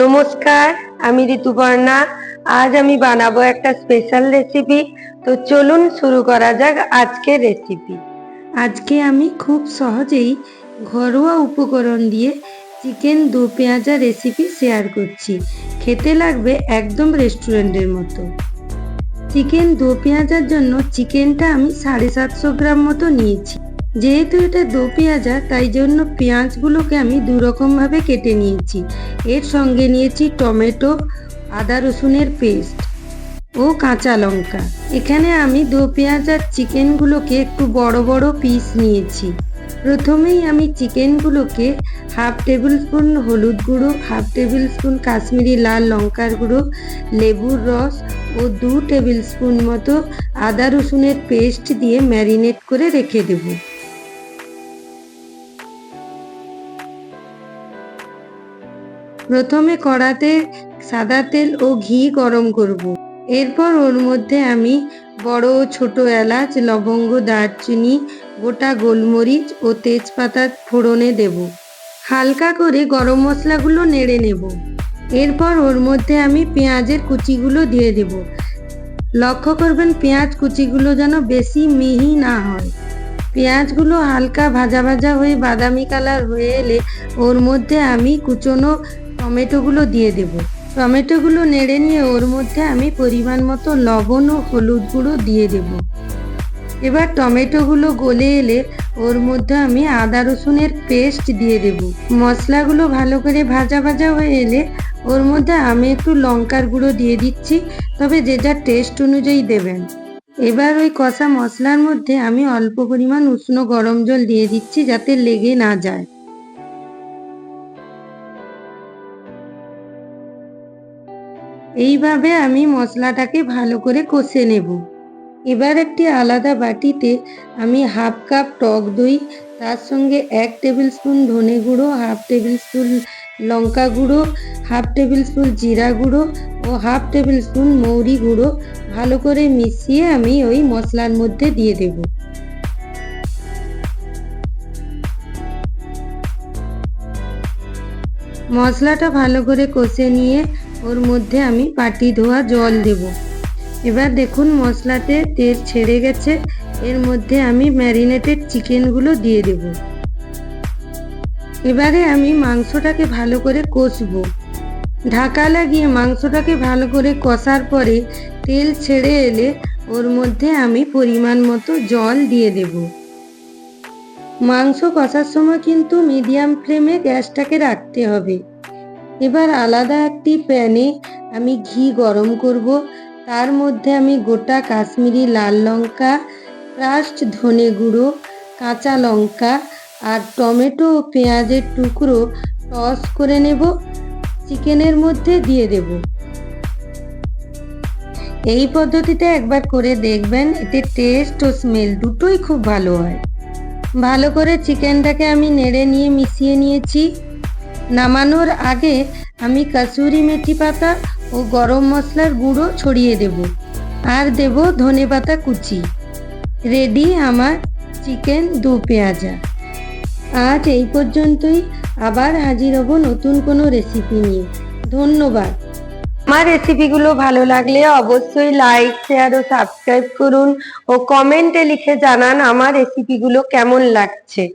নমস্কার, আমি ঋতুপর্ণা আজ আমি বানাবো একটা স্পেশাল রেসিপি তো চলুন শুরু করা যাক আজকের রেসিপি আজকে আমি খুব সহজেই ঘরোয়া উপকরণ দিয়ে চিকেন দু পেঁয়াজা রেসিপি শেয়ার করছি। খেতে লাগবে একদম রেস্টুরেন্টের মতো। চিকেন দু পেঁয়াজার জন্য চিকেনটা আমি সাড়ে সাতশো গ্রাম মতো নিয়েছি। যেহেতু এটা দো পেঁয়াজা, তাই জন্য পেঁয়াজগুলোকে আমি দু রকমভাবে কেটে নিয়েছি। এর সঙ্গে নিয়েছি টমেটো, আদা রসুনের পেস্ট ও কাঁচা লঙ্কা। এখানে আমি দো পেঁয়াজ আর চিকেনগুলোকে একটু বড় বড় পিস নিয়েছি। প্রথমেই আমি চিকেনগুলোকে হাফ টেবিল স্পুন হলুদ গুঁড়ো, হাফ টেবিল স্পুন কাশ্মীরি লাল লঙ্কার গুঁড়ো, লেবুর রস ও দু টেবিল স্পুন মতো আদা রসুনের পেস্ট দিয়ে ম্যারিনেট করে রেখে দেবো। প্রথমে কড়াতে সাদা তেল ও ঘি গরম করব। এরপর ওর মধ্যে আমি বড় ও ছোট এলাচ, লবঙ্গ, দারচিনি, গোটা গোলমরিচ ও তেজপাতা ফোড়নে দেব। হালকা করে গরম মশলাগুলো নেড়ে নেব। এরপর ওর মধ্যে আমি পেঁয়াজের কুচিগুলো দিয়ে দেব। লক্ষ্য করবেন পেঁয়াজ কুচিগুলো যেন বেশি মিহি না হয়। পেঁয়াজগুলো হালকা ভাজা ভাজা হয়ে বাদামি কালার হয়ে এলে ওর মধ্যে আমি কুচনো টমেটোগুলো দিয়ে দেব। টমেটোগুলো নেড়ে নিয়ে ওর মধ্যে আমি পরিমাণ মতো লবণ ও হলুদ গুঁড়ো দিয়ে দেব। এবার টমেটোগুলো গলে এলে ওর মধ্যে আমি আদা রসুনের পেস্ট দিয়ে দেব। মশলাগুলো ভালো করে ভাজা ভাজা হয়ে এলে ওর মধ্যে আমি একটু লঙ্কার গুঁড়ো দিয়ে দিচ্ছি, তবে যে যার টেস্ট অনুযায়ী দেবেন। এবার ওই কষা মশলার মধ্যে আমি অল্প পরিমাণ উষ্ণ গরম জল দিয়ে দিচ্ছি যাতে লেগে না যায়। এইভাবে আমি মশলাটাকে ভালো করে কষে নেব। এবার একটি আলাদা বাটিতে আমি হাফ কাপ টক দই, তার সঙ্গে এক টেবিল স্পুন ধনে গুঁড়ো, হাফ টেবিল স্পুন লঙ্কা গুঁড়ো, হাফ টেবিল স্পুন জিরা গুঁড়ো ও হাফ টেবিল স্পুন মৌরি গুঁড়ো ভালো করে মিশিয়ে আমি ওই মশলার মধ্যে দিয়ে দেব। মশলাটা ভালো করে কষে নিয়ে ওর মধ্যে আমি পাটি ধোয়া জল দেব। এবার দেখুন মশলাতে তেল ছেড়ে গেছে। এর মধ্যে আমি ম্যারিনেটেড চিকেনগুলো দিয়ে দেব। এবারে আমি মাংসটাকে ভালো করে কষবো। ঢাকা লাগিয়ে মাংসটাকে ভালো করে কষার পরে তেল ছেড়ে এলে ওর মধ্যে আমি পরিমাণ মতো জল দিয়ে দেব। মাংস কষার সময় কিন্তু মিডিয়াম ফ্লেমে গ্যাসটাকে রাখতে হবে। এবার আলাদা একটি প্যানে আমি ঘি গরম করব। তার মধ্যে আমি গোটা কাশ্মীরি লাল লঙ্কা ক্রাস্ট ধনে গুঁড়ো, কাঁচা লঙ্কা আর টমেটো ও পেঁয়াজের টুকরো টস করে নেব। চিকেনের মধ্যে দিয়ে দেব। এই পদ্ধতিতে একবার করে দেখবেন, এতে টেস্ট ও স্মেল দুটোই খুব ভালো হয়। ভালো করে চিকেনটাকে আমি নেড়ে নিয়ে মিশিয়ে নিয়েছি। নামানোর আগে আমি কাসুরি মেথি পাতা ও গরম মশলার গুঁড়ো ছড়িয়ে দেব। আর দেব ধনে পাতা কুচি। রেডি আমার চিকেন দু পেঁয়াজা। আজ এই পর্যন্তই। আবার হাজির হব নতুন কোনো রেসিপি নিয়ে। ধন্যবাদ। আমার রেসিপিগুলো ভালো লাগলে অবশ্যই লাইক শেয়ার ও সাবস্ক্রাইব করুন ও কমেন্টে লিখে জানান আমার রেসিপিগুলো কেমন লাগছে।